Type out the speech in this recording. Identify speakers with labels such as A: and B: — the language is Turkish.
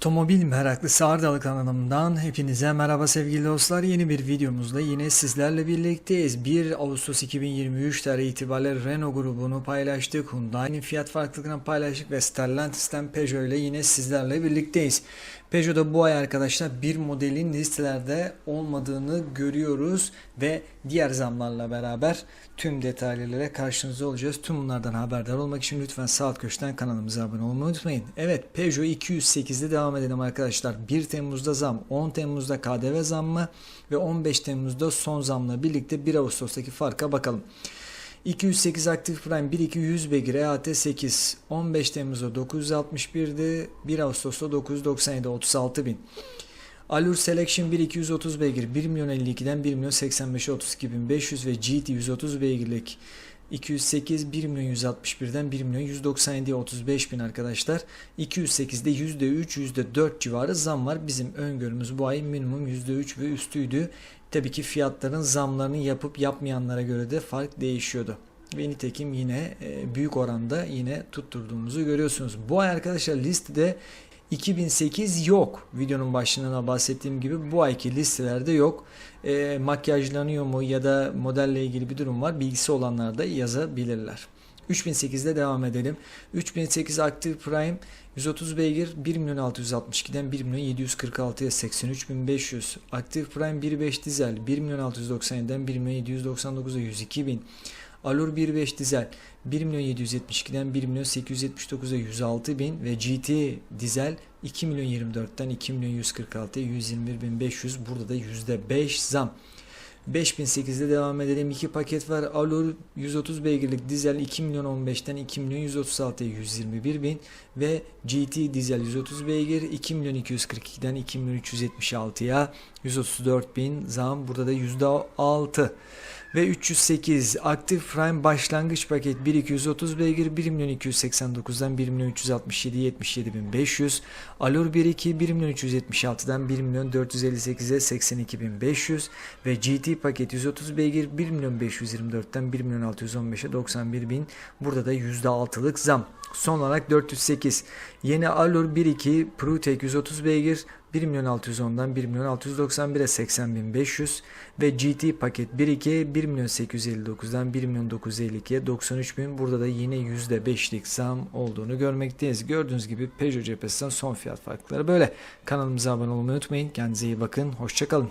A: Otomobil meraklısı Ardalı kanalımdan hepinize merhaba sevgili dostlar. Yeni bir videomuzda yine sizlerle birlikteyiz. 1 Ağustos 2023 tarihi itibariyle Renault grubunu paylaştık. Hyundai'nin fiyat farklılıklarını paylaştık ve Stellantis'ten Peugeot ile yine sizlerle birlikteyiz. Peugeot'da bu ay arkadaşlar bir modelin listelerde olmadığını görüyoruz ve diğer zamlarla beraber tüm detaylarıyla karşınızda olacağız. Tüm bunlardan haberdar olmak için lütfen sağ alt köşeden kanalımıza abone olmayı unutmayın. Evet Peugeot 208'de devam edelim arkadaşlar. 1 Temmuz'da zam, 10 Temmuz'da KDV zammı ve 15 Temmuz'da son zamla birlikte 1 Ağustos'taki farka bakalım. 208 aktif prime 1200 beygir EAT 8 15 Temmuz'da 961'di 1 Ağustos'ta 997 36 bin. Allure Selection 1 230 beygir 1 milyon 52'den 1 milyon 85'e 32 bin 500 ve GT 130 beygirlik 208 1 milyon 161'den 1 milyon 197'ye 35 bin arkadaşlar. 208'de %3 %4 civarı zam var. Bizim öngörümüz bu ay minimum %3 ve üstüydü. Tabii ki fiyatların zamlarını yapıp yapmayanlara göre de fark değişiyordu. Ve nitekim yine e, büyük oranda yine tutturduğumuzu görüyorsunuz. Bu ay arkadaşlar listede 2008 yok. Videonun başlığında bahsettiğim gibi bu ayki listelerde yok. E, makyajlanıyor mu ya da modelle ilgili bir durum var. Bilgisi olanlar da yazabilirler. 3008'de devam edelim. 3008 Active Prime 130 beygir 1 milyon 662'den 1 milyon 746'ya 83.500. Active Prime 1.5 dizel 1 milyon 697'den 1 milyon 799'a 102 bin. Allure 1.5 dizel 1 milyon 772'den 1 milyon 879'a 106 bin ve GT dizel 2 milyon 24'ten 2 milyon 146'ya 121 bin 500 burada da %5 zam. 5008'de devam edelim. İki paket var. Allure 130 beygirlik dizel 2 milyon 15'ten 2 milyon 136'ya 121 bin ve GT dizel 130 beygir 2 milyon 242'den 2 milyon 376'ya 134 bin zam. Burada da %6 ve 308 aktif prime başlangıç paket 1 230 beygir 1 milyon 289'dan 1 milyon 367 77 bin 500 Allure 1 2 1 milyon 376'dan 1 milyon 458'e 82 bin 500 ve GT paket 130 beygir 1 milyon 524'ten 1 milyon 615'e 91 bin. Burada da %6'lık zam. Son olarak 408 yeni Allure 1 2 ProTech 130 beygir 1 milyon 610'dan 1 milyon 691'e 80.500 ve GT paket 1.2 1 milyon 859'dan 1 milyon 952'ye 93 bin. Burada da yine %5'lik zam olduğunu görmekteyiz. Gördüğünüz gibi Peugeot cephesinden son fiyat farkları böyle. Kanalımıza abone olmayı unutmayın. Kendinize iyi bakın. Hoşçakalın.